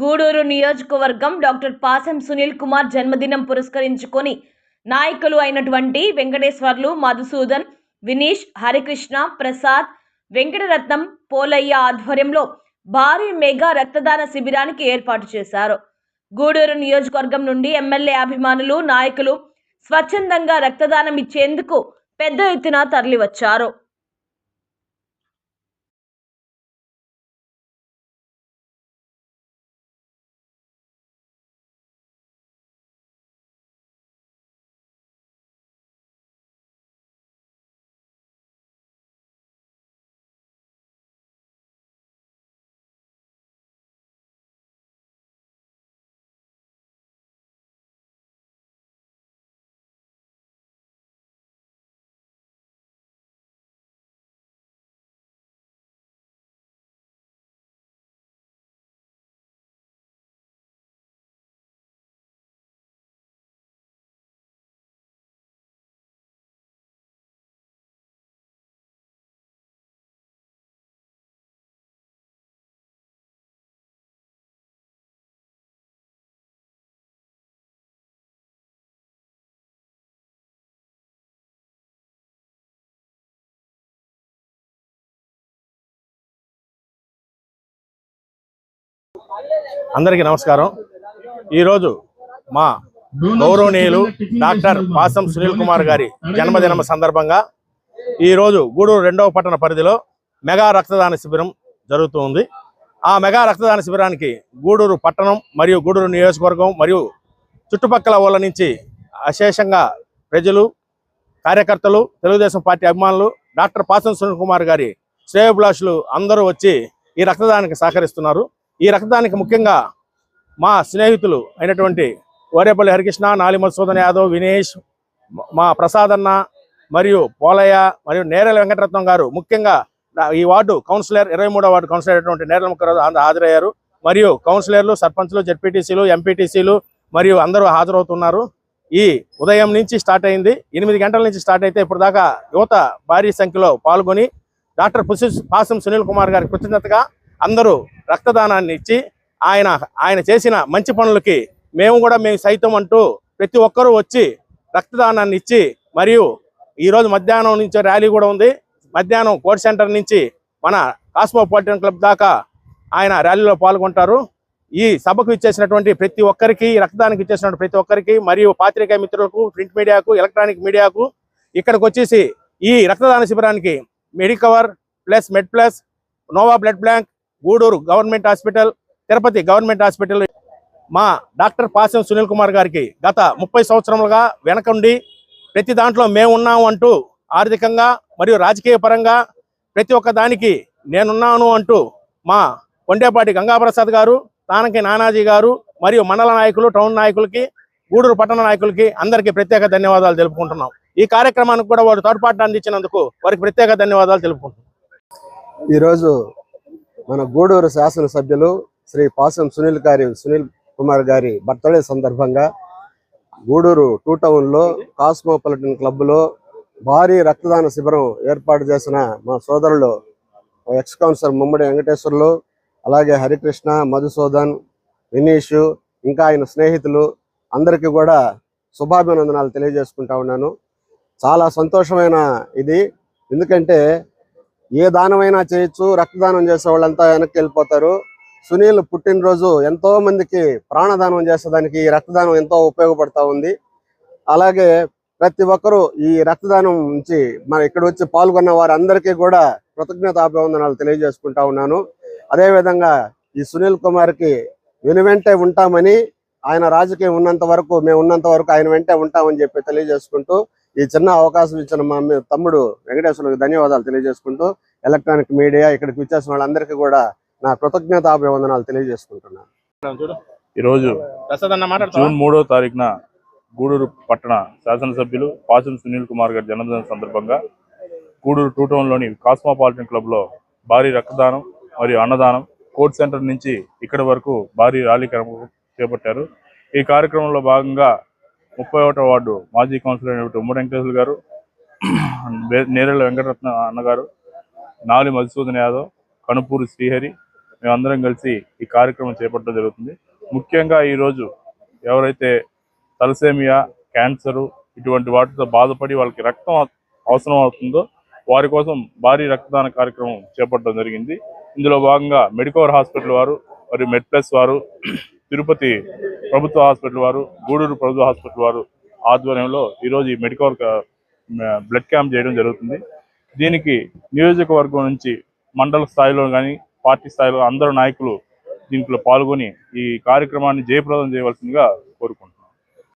గూడూరు నియోజకవర్గం డాక్టర్ పాసం సునీల్ కుమార్ జన్మదినం పురస్కరించుకొని నాయకులు అయినటువంటి వెంకటేశ్వర్లు మధుసూదన్ వినీష్ హరికృష్ణ ప్రసాద్ వెంకటరత్నం పోలయ్య ఆధ్వర్యంలో భారీ మెగా రక్తదాన శిబిరానికి ఏర్పాటు చేశారు. గూడూరు నియోజకవర్గం నుండి ఎమ్మెల్యే అభిమానులు నాయకులు స్వచ్ఛందంగా రక్తదానం ఇచ్చేందుకు పెద్ద ఎత్తున తరలివచ్చారు. అందరికీ నమస్కారం. ఈరోజు మా గౌరవనీయులు డాక్టర్ పాసం సునీల్ కుమార్ గారి జన్మదినం సందర్భంగా ఈరోజు గూడూరు రెండవ పట్టణ పరిధిలో మెగా రక్తదాన శిబిరం జరుగుతుంది. ఆ మెగా రక్తదాన శిబిరానికి గూడూరు పట్టణం మరియు గూడూరు నియోజకవర్గం మరియు చుట్టుపక్కల ఊళ్ళ నుంచి అశేషంగా ప్రజలు కార్యకర్తలు తెలుగుదేశం పార్టీ అభిమానులు డాక్టర్ పాసం సునీల్ కుమార్ గారి శ్రేయభిలాషులు అందరూ వచ్చి ఈ రక్తదానానికి సహకరిస్తున్నారు. ఈ రక్తదానికి ముఖ్యంగా మా స్నేహితులు అయినటువంటి ఓరేపల్లి హరికృష్ణ నాలి మధుసూదన్ యాదవ్ వినేష్ మా ప్రసాద్ అన్న మరియు పోలయ్య మరియు నేరల వెంకటరత్నం గారు ముఖ్యంగా ఈ వార్డు కౌన్సిలర్ ఇరవై వార్డు కౌన్సిలర్ అయినటువంటి నేరల ముఖ్యరాజు హాజరయ్యారు. మరియు కౌన్సిలర్లు సర్పంచ్లు జడ్పీటీసీలు ఎంపీటీసీలు మరియు అందరూ హాజరవుతున్నారు. ఈ ఉదయం నుంచి స్టార్ట్ అయింది. ఎనిమిది గంటల నుంచి స్టార్ట్ అయితే ఇప్పుడు దాకా యువత భారీ సంఖ్యలో పాల్గొని డాక్టర్ పుసి పాసం సునీల్ కుమార్ గారి కృతజ్ఞతగా అందరూ రక్తదానాన్ని ఇచ్చి ఆయన ఆయన చేసిన మంచి పనులకి మేము కూడా మేము సైతం అంటూ ప్రతి ఒక్కరూ వచ్చి రక్తదానాన్ని ఇచ్చి మరియు ఈరోజు మధ్యాహ్నం నుంచి ర్యాలీ కూడా ఉంది. మధ్యాహ్నం కోర్ట్ సెంటర్ నుంచి మన కాస్మోపాలిటన్ క్లబ్ దాకా ఆయన ర్యాలీలో పాల్గొంటారు. ఈ సభకు ఇచ్చేసినటువంటి ప్రతి ఒక్కరికి రక్తదానికి ఇచ్చేసినటువంటి ప్రతి ఒక్కరికి మరియు పాత్రికా మిత్రులకు ప్రింట్ మీడియాకు ఎలక్ట్రానిక్ మీడియాకు ఇక్కడికి వచ్చేసి ఈ రక్తదాన శిబిరానికి Medicover plus med plus Nova blood bank Gudur government hospital Tirupati government hospital. మా డాక్టర్ పాసం సునీల్ కుమార్ గారికి గత ముప్పై సంవత్సరములుగా వెనకండి ప్రతి దాంట్లో మేము ఉన్నాము అంటూ ఆర్థికంగా మరియు రాజకీయ పరంగా ప్రతి ఒక్క దానికి నేనున్నాను అంటూ మా కొండేపాటి గంగాప్రసాద్ గారు తానకి నానాజీ గారు మరియు మండల నాయకులు టౌన్ నాయకులకి గూడూరు పట్టణ నాయకులకి అందరికీ ప్రత్యేక ధన్యవాదాలు తెలుపుకుంటున్నాం. ఈ కార్యక్రమానికి కూడా వారు తోడ్పాటు అందించినందుకు వారికి ప్రత్యేక ధన్యవాదాలు తెలుపుకుంటున్నాం. ఈరోజు మన గూడూరు శాసనసభ్యులు శ్రీ పాసం సునీల్ గారి సునీల్ కుమార్ గారి బర్త్డే సందర్భంగా గూడూరు టూ టౌన్లో కాస్మోపాలిటన్ క్లబ్లో భారీ రక్తదాన శిబిరం ఏర్పాటు చేసిన మా సోదరులు ఎక్స్ కౌన్సిలర్ ముమ్మడి వెంకటేశ్వర్లు అలాగే హరికృష్ణ మధుసూదన్ వినీష్ ఇంకా ఆయన స్నేహితులు అందరికీ కూడా శుభాభినందనాలు తెలియజేసుకుంటా ఉన్నాను. చాలా సంతోషమైన ఇది. ఎందుకంటే ఏ దానమైనా చేయొచ్చు రక్తదానం చేసే వాళ్ళంతా వెనక్కి వెళ్ళిపోతారు. సునీల్ పుట్టినరోజు ఎంతో మందికి ప్రాణదానం చేసేదానికి ఈ రక్తదానం ఎంతో ఉపయోగపడతా ఉంది. అలాగే ప్రతి ఒక్కరూ ఈ రక్తదానం నుంచి మన ఇక్కడ వచ్చి పాల్గొన్న వారందరికీ కూడా కృతజ్ఞతాభివందనాలు తెలియజేసుకుంటా ఉన్నాను. అదేవిధంగా ఈ సునీల్ కుమార్కి వెనువెంటే ఉంటామని ఆయన రాజకీయం ఉన్నంత వరకు మేము ఉన్నంత వరకు ఆయన వెంటే ఉంటామని చెప్పి తెలియజేసుకుంటూ ఈ చిన్న అవకాశం ఇచ్చిన మా తమ్ముడు వెంకటేశ్వరులకు ధన్యవాదాలు తెలియజేసుకుంటూ ఎలక్ట్రానిక్ మీడియా ఇక్కడికి వచ్చేసిన వాళ్ళందరికీ కూడా నా కృతజ్ఞతాభివందనాలు తెలియజేసుకుంటున్నాను. ఈరోజు జూన్ మూడో తారీఖున గూడూరు పట్టణ శాసనసభ్యులు పాసం సునీల్ కుమార్ గారి జన్మదిన సందర్భంగా గూడూరు టూ టౌన్లోని కాస్మోపాలిటన్ క్లబ్లో భారీ రక్తదానం మరియు అన్నదానం కోర్ట్ సెంటర్ నుంచి ఇక్కడి వరకు భారీ ర్యాలీ కార్యక్రమం చేపట్టారు. ఈ కార్యక్రమంలో భాగంగా ముప్పై ఒకటో వార్డు మాజీ కౌన్సిలర్ అయినటువంటి ఉమ్మడి వెంకటేశ్వర గారు నేరేళ్ళ వెంకటరత్న అన్నగారు నాలి మధుసూదన్ యాదవ్ కనుపూరు శ్రీహరి మేమందరం కలిసి ఈ కార్యక్రమం చేపట్టడం జరుగుతుంది. ముఖ్యంగా ఈరోజు ఎవరైతే తలసేమియా క్యాన్సరు ఇటువంటి వాటితో బాధపడి వాళ్ళకి రక్తం అవసరం అవుతుందో వారి కోసం భారీ రక్తదాన కార్యక్రమం చేపట్టడం జరిగింది. ఇందులో భాగంగా మెడికవర్ హాస్పిటల్ వారు మరియు మెడ్ప్లస్ వారు తిరుపతి ప్రభుత్వ హాస్పిటల్ వారు గూడూరు ప్రభుత్వ హాస్పిటల్ వారు ఆధ్వర్యంలో ఈరోజు ఈ మెడికవర్ బ్లడ్ క్యాంప్ చేయడం జరుగుతుంది. దీనికి నియోజకవర్గం నుంచి మండల స్థాయిలో కానీ పార్టీ స్థాయిలో అందరు నాయకులు దీంట్లో పాల్గొని ఈ కార్యక్రమాన్ని జయప్రదం చేయవలసిందిగా కోరుకుంటున్నాను